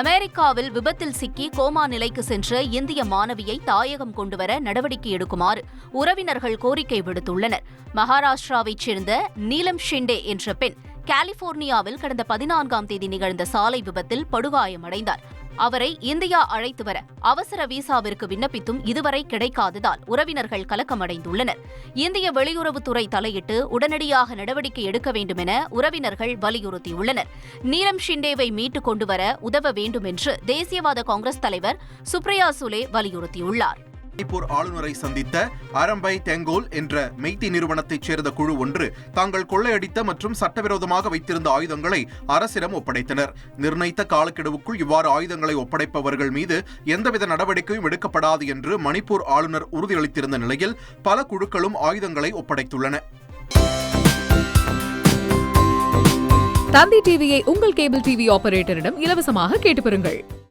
அமெரிக்காவில் விபத்தில் சிக்கி கோமா நிலைக்கு சென்ற இந்திய மாணவியை தாயகம் கொண்டுவர நடவடிக்கை எடுக்குமாறு உறவினர்கள் கோரிக்கை விடுத்துள்ளனர். மகாராஷ்டிராவைச் சேர்ந்த நீலம் ஷிண்டே என்ற பெண் கலிபோர்னியாவில் கடந்த பதினான்காம் தேதி நிகழ்ந்த சாலை விபத்தில் படுகாயமடைந்தார். அவரை இந்தியா அழைத்து வர அவசர விசாவிற்கு விண்ணப்பித்தும் இதுவரை கிடைக்காததால் உறவினர்கள் கலக்கமடைந்துள்ளனர். இந்திய வெளியுறவுத்துறை தலையிட்டு உடனடியாக நடவடிக்கை எடுக்க வேண்டும் என உறவினர்கள் வலியுறுத்தியுள்ளனர். நீலம் ஷிண்டேவை மீட்டுக் கொண்டுவர உதவ வேண்டும் என்று தேசியவாத காங்கிரஸ் தலைவர் சுப்ரியா சுலே வலியுறுத்தியுள்ளார். மணிப்பூர் ஆளுநரை சந்தித்த அரம்பை தெங்கோல் என்ற மெய்த்தி நிறுவனத்தைச் சேர்ந்த குழு ஒன்று தாங்கள் கொள்ளையடித்த மற்றும் சட்டவிரோதமாக வைத்திருந்த ஆயுதங்களை அரசிடம் ஒப்படைத்தனர். நிர்ணயித்த காலக்கெடுவுக்குள் இவ்வாறு ஆயுதங்களை ஒப்படைப்பவர்கள் மீது எந்தவித நடவடிக்கையும் எடுக்கப்படாது என்று மணிப்பூர் ஆளுநர் உறுதியளித்திருந்த நிலையில் பல குழுக்களும் ஆயுதங்களை ஒப்படைத்துள்ளன. தந்தி டிவியை உங்கள் கேபிள் டிவி ஆபரேட்டரிடம் இலவசமாக கேட்டு பெறுங்கள்.